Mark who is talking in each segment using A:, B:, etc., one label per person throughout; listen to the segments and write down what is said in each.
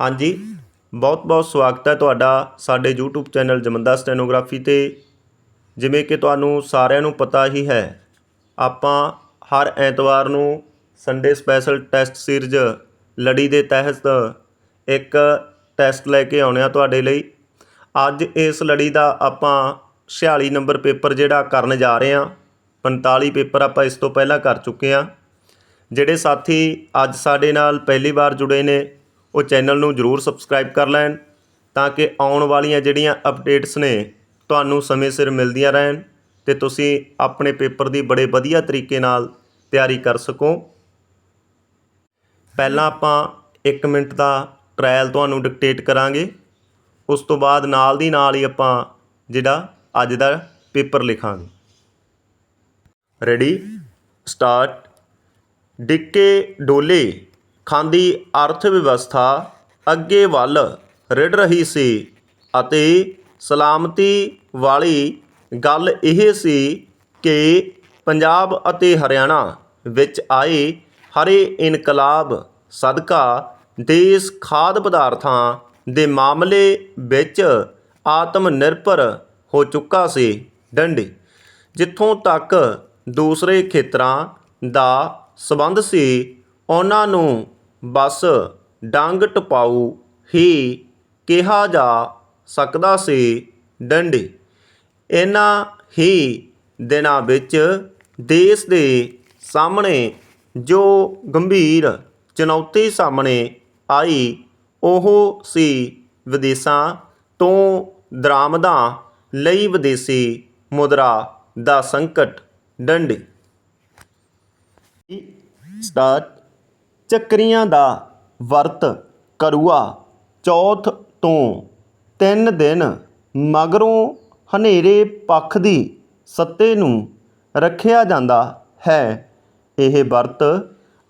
A: ਹਾਂਜੀ। ਬਹੁਤ-ਬਹੁਤ ਸਵਾਗਤ ਹੈ ਤੁਹਾਡਾ ਸਾਡੇ YouTube ਚੈਨਲ ਜਮੰਦਾ ਸਟੈਨੋਗ੍ਰਾਫੀ ਤੇ। ਜਿਵੇਂ ਕਿ ਤੁਹਾਨੂੰ ਸਾਰਿਆਂ ਨੂੰ ਪਤਾ ਹੀ ਹੈ, ਆਪਾਂ ਹਰ ਐਤਵਾਰ ਨੂੰ ਸੰਡੇ ਸਪੈਸ਼ਲ ਟੈਸਟ ਸੀਰੀਜ਼ ਲੜੀ ਦੇ ਤਹਿਤ ਇੱਕ ਟੈਸਟ ਲੈ ਕੇ ਆਉਣੇ ਆ ਤੁਹਾਡੇ ਲਈ। ਅੱਜ ਇਸ ਲੜੀ ਦਾ ਆਪਾਂ 46 ਨੰਬਰ ਪੇਪਰ ਜਿਹੜਾ ਕਰਨ ਜਾ ਰਹੇ ਹਾਂ 45 ਪੇਪਰ ਆਪਾਂ ਇਸ ਤੋਂ ਪਹਿਲਾਂ ਕਰ ਚੁੱਕੇ ਹਾਂ। ਜਿਹੜੇ ਸਾਥੀ ਅੱਜ ਸਾਡੇ ਨਾਲ ਪਹਿਲੀ ਵਾਰ ਜੁੜੇ ਨੇ ਉਹ ਚੈਨਲ ਨੂੰ ਜਰੂਰ ਸਬਸਕ੍ਰਾਈਬ ਕਰ ਲੈਣ ਤਾਂ ਕਿ ਆਉਣ ਵਾਲੀਆਂ ਜਿਹੜੀਆਂ ਅਪਡੇਟਸ ਨੇ ਤੁਹਾਨੂੰ ਸਮੇਂ ਸਿਰ ਮਿਲਦੀਆਂ ਰਹਿਣ ਤੇ ਤੁਸੀਂ ਆਪਣੇ ਪੇਪਰ ਦੀ ਬੜੇ ਵਧੀਆ ਤਰੀਕੇ ਨਾਲ ਤਿਆਰੀ ਕਰ ਸਕੋ। ਪਹਿਲਾਂ ਆਪਾਂ 1 ਮਿੰਟ ਦਾ ਟ੍ਰਾਇਲ ਤੁਹਾਨੂੰ ਡਿਕਟੇਟ ਕਰਾਂਗੇ। ਉਸ ਤੋਂ ਬਾਅਦ ਨਾਲ ਦੀ ਨਾਲ ਹੀ ਆਪਾਂ ਜਿਹੜਾ ਅੱਜ ਦਾ ਪੇਪਰ ਲਿਖਾਂਗੇ। ਰੈਡੀ ਸਟਾਰਟ ਡਿੱਕੇ ਡੋਲੇ। ਖਾਂਦੀ ਅਰਥ ਵਿਵਸਥਾ ਅੱਗੇ ਵੱਲ ਰਿੜ ਰਹੀ ਸੀ ਅਤੇ ਸਲਾਮਤੀ ਵਾਲੀ ਗੱਲ ਇਹ ਸੀ ਕਿ ਪੰਜਾਬ ਅਤੇ ਹਰਿਆਣਾ ਵਿੱਚ ਆਏ ਹਰੇ ਇਨਕਲਾਬ ਸਦਕਾ ਦੇਸ਼ ਖਾਦ ਪਦਾਰਥਾਂ ਦੇ ਮਾਮਲੇ ਵਿੱਚ ਆਤਮ ਨਿਰਭਰ ਹੋ ਚੁੱਕਾ ਸੀ ਡੰਡੀ, ਜਿੱਥੋਂ ਤੱਕ ਦੂਸਰੇ ਖੇਤਰਾਂ ਦਾ ਸਬੰਧ ਸੀ, ਉਹਨਾਂ ਨੂੰ ਬਸ ਡੰਗ ਟਪਾਊ ਹੀ ਕਿਹਾ ਜਾ ਸਕਦਾ ਸੀ ਡੰਡੀ। ਇਹਨਾਂ ਹੀ ਦਿਨਾਂ ਵਿੱਚ ਦੇਸ਼ ਦੇ ਸਾਹਮਣੇ ਜੋ ਗੰਭੀਰ ਚੁਣੌਤੀ ਸਾਹਮਣੇ ਆਈ, ਉਹ ਸੀ ਵਿਦੇਸ਼ਾਂ ਤੋਂ ਦਰਾਮਦਾਂ ਲਈ ਵਿਦੇਸ਼ੀ ਮੁਦਰਾ ਦਾ ਸੰਕਟ। ਡੰਡੀ। ਸਟਾਰਟ। ਚੱਕਰੀਆਂ ਦਾ ਵਰਤ ਕਰੂਆ। ਚੌਥ ਤੋਂ ਤਿੰਨ ਦਿਨ ਮਗਰੋਂ ਹਨੇਰੇ ਪੱਖ ਦੀ ਸੱਤੇ ਨੂੰ ਰੱਖਿਆ ਜਾਂਦਾ ਹੈ। ਇਹ ਵਰਤ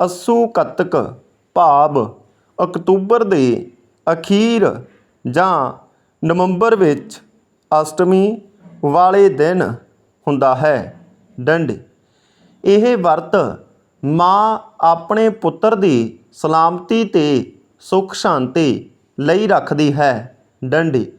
A: ਅੱਸੂ ਕੱਤਕ ਭਾਵ ਅਕਤੂਬਰ ਦੇ ਅਖੀਰ ਜਾਂ ਨਵੰਬਰ ਵਿੱਚ ਅਸ਼ਟਮੀ ਵਾਲੇ ਦਿਨ ਹੁੰਦਾ ਹੈ। ਡੰਡੀ ਇਹ ਵਰਤ ਮਾਂ ਆਪਣੇ ਪੁੱਤਰ ਦੀ ਸਲਾਮਤੀ ਤੇ ਸੁਖ ਸ਼ਾਂਤੀ ਲਈ ਰੱਖਦੀ ਹੈ। ਡੰਡੀ,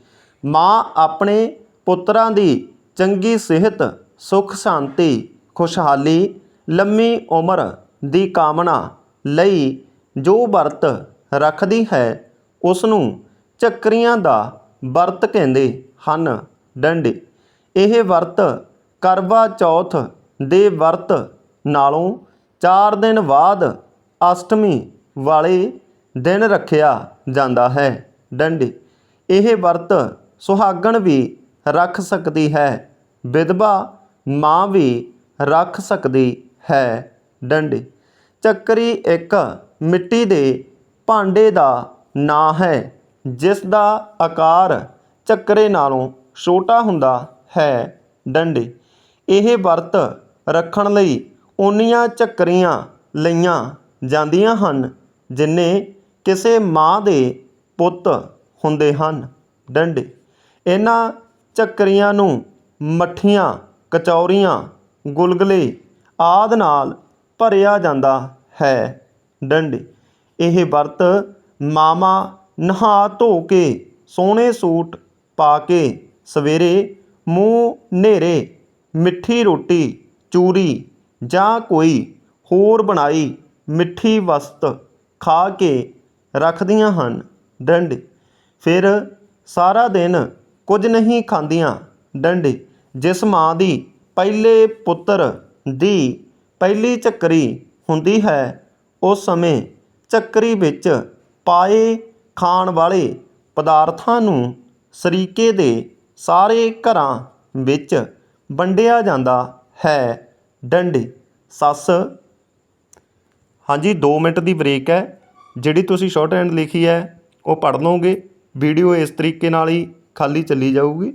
A: ਮਾਂ ਆਪਣੇ ਪੁੱਤਰਾਂ ਦੀ ਚੰਗੀ ਸਿਹਤ, ਸੁਖ ਸ਼ਾਂਤੀ, ਖੁਸ਼ਹਾਲੀ, ਲੰਮੀ ਉਮਰ ਦੀ ਕਾਮਨਾ ਲਈ ਜੋ ਵਰਤ ਰੱਖਦੀ ਹੈ, ਉਸ ਨੂੰ ਚੱਕਰੀਆਂ ਦਾ ਵਰਤ ਕਹਿੰਦੇ ਹਨ। ਡੰਡੀ, ਇਹ ਵਰਤ ਕਰਵਾ ਚੌਥ ਦੇ ਵਰਤ ਨਾਲੋਂ ਚਾਰ ਦਿਨ ਬਾਅਦ ਅਸ਼ਟਮੀ ਵਾਲੇ ਦਿਨ ਰੱਖਿਆ ਜਾਂਦਾ ਹੈ। ਡੰਡੀ, ਇਹ ਵਰਤ ਸੁਹਾਗਣ ਵੀ ਰੱਖ ਸਕਦੀ ਹੈ, ਵਿਧਵਾ ਮਾਂ ਵੀ ਰੱਖ ਸਕਦੀ ਹੈ। ਡੰਡੀ, ਚੱਕਰੀ ਇੱਕ ਮਿੱਟੀ ਦੇ ਭਾਂਡੇ ਦਾ ਨਾਂ ਹੈ, ਜਿਸ ਦਾ ਆਕਾਰ ਚੱਕਰੇ ਨਾਲੋਂ ਛੋਟਾ ਹੁੰਦਾ ਹੈ। ਡੰਡੇ, ਇਹ ਵਰਤ ਰੱਖਣ ਲਈ ਓਨੀਆਂ ਝੱਕਰੀਆਂ ਲਈਆਂ ਜਾਂਦੀਆਂ ਹਨ, ਜਿੰਨੇ ਕਿਸੇ ਮਾਂ ਦੇ ਪੁੱਤ ਹੁੰਦੇ ਹਨ। ਡੰਡੇ। ਇਹਨਾਂ ਝੱਕਰੀਆਂ ਨੂੰ ਮੱਠੀਆਂ, ਕਚੌਰੀਆਂ, ਗੁਲਗਲੇ ਆਦ ਨਾਲ ਭਰਿਆ ਜਾਂਦਾ ਹੈ। ਡੰਡੇ। ਇਹ ਵਰਤ ਮਾਮਾ ਨਹਾ ਧੋ ਕੇ, ਸੋਹਣੇ ਸੂਟ ਪਾ ਕੇ, ਸਵੇਰੇ ਮੂੰਹ ਨੇਰੇ, ਮਿੱਠੀ ਰੋਟੀ, ਚੂਰੀ ਜਾਂ ਕੋਈ ਹੋਰ ਬਣਾਈ ਮਿੱਠੀ ਵਸਤ ਖਾ ਕੇ ਰੱਖਦੀਆਂ ਹਨ। ਡੰਡੀ। ਫਿਰ ਸਾਰਾ ਦਿਨ ਕੁਝ ਨਹੀਂ ਖਾਂਦੀਆਂ। ਡੰਡੀ। ਜਿਸ ਮਾਂ ਦੀ ਪਹਿਲੇ ਪੁੱਤਰ ਦੀ ਪਹਿਲੀ ਚੱਕਰੀ ਹੁੰਦੀ ਹੈ, ਉਸ ਸਮੇਂ ਚੱਕਰੀ ਵਿੱਚ ਪਾਏ ਖਾਣ ਵਾਲੇ ਪਦਾਰਥਾਂ ਨੂੰ ਸਰੀਕੇ ਦੇ ਸਾਰੇ ਘਰਾਂ ਵਿੱਚ ਵੰਡਿਆ ਜਾਂਦਾ ਹੈ। ਡੰਡੀ, ਸੱਸ। ਹਾਂਜੀ, ਦੋ ਮਿੰਟ ਦੀ ਬ੍ਰੇਕ ਹੈ। ਜਿਹੜੀ ਤੁਸੀਂ ਸ਼ਾਰਟ ਹੈਂਡ ਲਿਖੀ ਹੈ, ਉਹ ਪੜ੍ਹ ਲਓਗੇ। ਵੀਡੀਓ ਇਸ ਤਰੀਕੇ ਨਾਲ ਹੀ ਖਾਲੀ ਚੱਲੀ ਜਾਊਗੀ।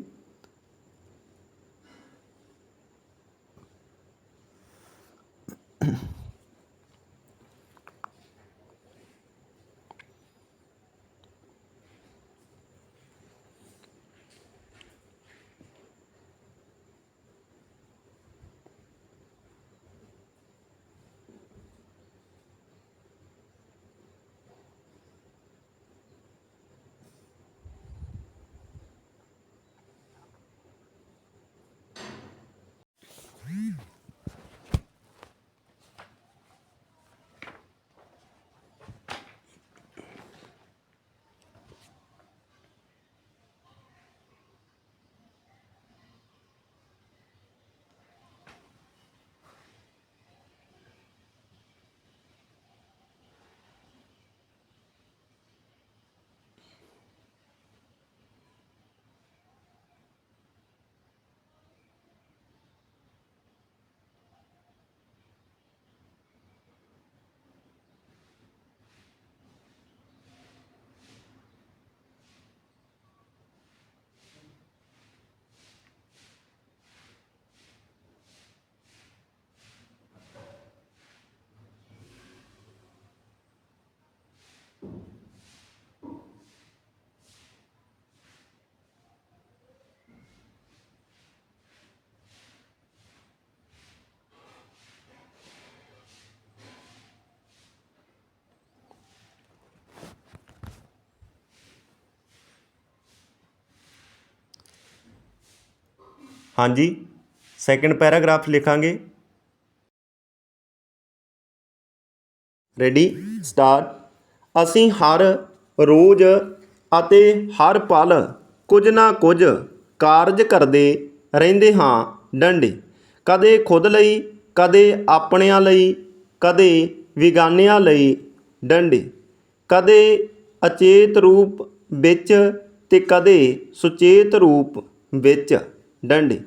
A: ਹਾਂਜੀ ਸੈਕਿੰਡ ਪੈਰਾਗ੍ਰਾਫ ਲਿਖਾਂਗੇ। ਰੈਡੀ ਸਟਾਰਟ ਅਸੀਂ ਹਰ ਰੋਜ਼ ਅਤੇ ਹਰ ਪਲ ਕੁਝ ਨਾ ਕੁਝ ਕਾਰਜ ਕਰਦੇ ਰਹਿੰਦੇ ਹਾਂ, ਡੰਡੇ। ਕਦੇ ਖੁਦ ਲਈ, ਕਦੇ ਆਪਣਿਆਂ ਲਈ, ਕਦੇ ਵਿਗਾਨਿਆਂ ਲਈ ਡੰਡੇ। ਕਦੇ ਅਚੇਤ ਰੂਪ ਵਿੱਚ ਤੇ ਕਦੇ ਸੁਚੇਤ ਰੂਪ ਵਿੱਚ ਡੰਡੇ।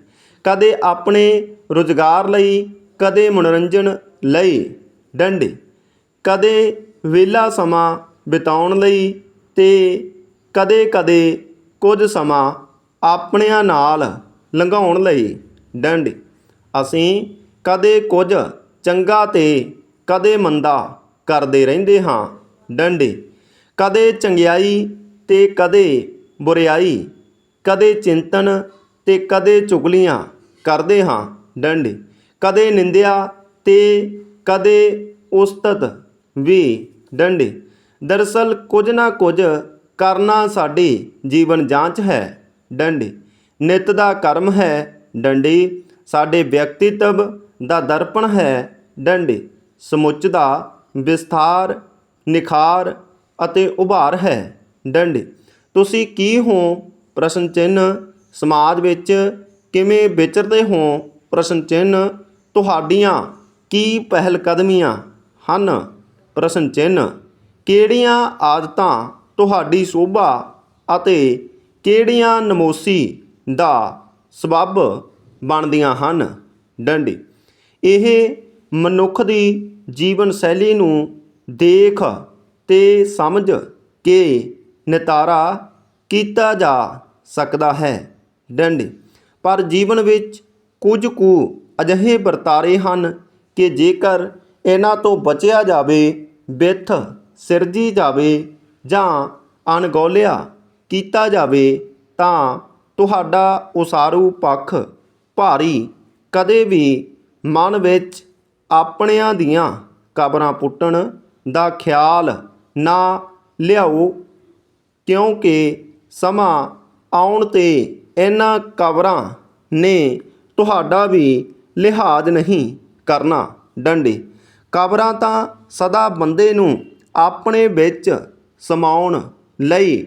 A: ਕਦੇ ਆਪਣੇ ਰੁਜ਼ਗਾਰ ਲਈ, ਕਦੇ ਮਨੋਰੰਜਨ ਲਈ ਡੰਡੇ, ਕਦੇ ਵਿਹਲਾ ਸਮਾਂ ਬਿਤਾਉਣ ਲਈ ਤੇ ਕਦੇ-ਕਦੇ ਕੁਝ ਸਮਾਂ ਆਪਣਿਆਂ ਨਾਲ ਲੰਘਾਉਣ ਲਈ ਡੰਡੇ। ਅਸੀਂ ਕਦੇ ਕੁਝ ਚੰਗਾ ਤੇ ਕਦੇ ਮੰਦਾ ਕਰਦੇ ਰਹਿੰਦੇ ਹਾਂ ਡੰਡੇ। ਕਦੇ ਚੰਗਿਆਈ ਤੇ ਕਦੇ ਬੁਰਿਆਈ ਕਦੇ ਚਿੰਤਨ ਤੇ ਕਦੇ ਚੁਗਲੀਆਂ ਕਰਦੇ ਹਾਂ, ਡੰਡੀ। ਕਦੇ ਨਿੰਦਿਆ ਤੇ ਕਦੇ ਉਸਤਤ ਵੀ, ਡੰਡੀ। ਦਰਅਸਲ ਕੁਝ ਨਾ ਕੁਝ ਕਰਨਾ ਸਾਡੀ ਜੀਵਨ ਜਾਂਚ ਹੈ, ਡੰਡੀ। ਨਿਤ ਦਾ ਕਰਮ ਹੈ, ਡੰਡੀ। ਸਾਡੇ ਵਿਅਕਤੀਤਵ ਦਾ ਦਰਪਣ ਹੈ, ਡੰਡੀ। ਸਮੁੱਚ ਦਾ ਵਿਸਥਾਰ, ਨਿਖਾਰ ਅਤੇ ਉਭਾਰ ਹੈ, ਡੰਡੀ। ਤੁਸੀਂ ਕੀ ਹੋ? ਪ੍ਰਸ਼ਨ ਚਿੰਨ ਸਮਾਜ ਵਿੱਚ ਕਿਵੇਂ ਵਿਚਰਦੇ ਹੋ? ਪ੍ਰਸ਼ਨ ਚਿੰਨ ਤੁਹਾਡੀਆਂ ਕੀ ਪਹਿਲ ਕਦਮੀਆਂ ਹਨ? ਪ੍ਰਸ਼ਨ ਚਿੰਨ ਕਿਹੜੀਆਂ ਆਦਤਾਂ ਤੁਹਾਡੀ ਸੋਭਾ ਅਤੇ ਕਿਹੜੀਆਂ ਨਮੋਸੀ ਦਾ ਸਬੱਬ ਬਣਦੀਆਂ ਹਨ? ਡੰਡੀ, ਇਹ ਮਨੁੱਖ ਦੀ ਜੀਵਨ ਸ਼ੈਲੀ ਨੂੰ ਦੇਖ ਤੇ ਸਮਝ ਕੇ ਨਿਤਾਰਾ ਕੀਤਾ ਜਾ ਸਕਦਾ ਹੈ। ਡੰਡੀ ਪਰ ਜੀਵਨ ਵਿੱਚ ਕੁਝ ਕੁ ਅਜਿਹੇ ਵਰਤਾਰੇ ਹਨ ਕਿ ਜੇਕਰ ਇਹਨਾਂ ਤੋਂ ਬਚਿਆ ਜਾਵੇ, ਬਿੱਥ ਸਿਰਜੀ ਜਾਵੇ ਜਾਂ ਅਣਗੌਲਿਆ ਕੀਤਾ ਜਾਵੇ, ਤਾਂ ਤੁਹਾਡਾ ਉਸਾਰੂ ਪੱਖ ਭਾਰੀ ਕਦੇ ਵੀ ਮਨ ਵਿੱਚ ਆਪਣਿਆਂ ਦੀਆਂ ਕਬਰਾਂ ਪੁੱਟਣ ਦਾ ਖਿਆਲ ਨਾ ਲਿਆਓ, ਕਿਉਂਕਿ ਸਮਾਂ ਆਉਣ ਤੇ ਇਹਨਾਂ ਕਬਰਾਂ ਨੇ ਤੁਹਾਡਾ ਵੀ ਲਿਹਾਜ਼ ਨਹੀਂ ਕਰਨਾ ਡੰਡੀ। ਕਬਰਾਂ ਤਾਂ ਸਦਾ ਬੰਦੇ ਨੂੰ ਆਪਣੇ ਵਿੱਚ ਸਮਾਉਣ ਲਈ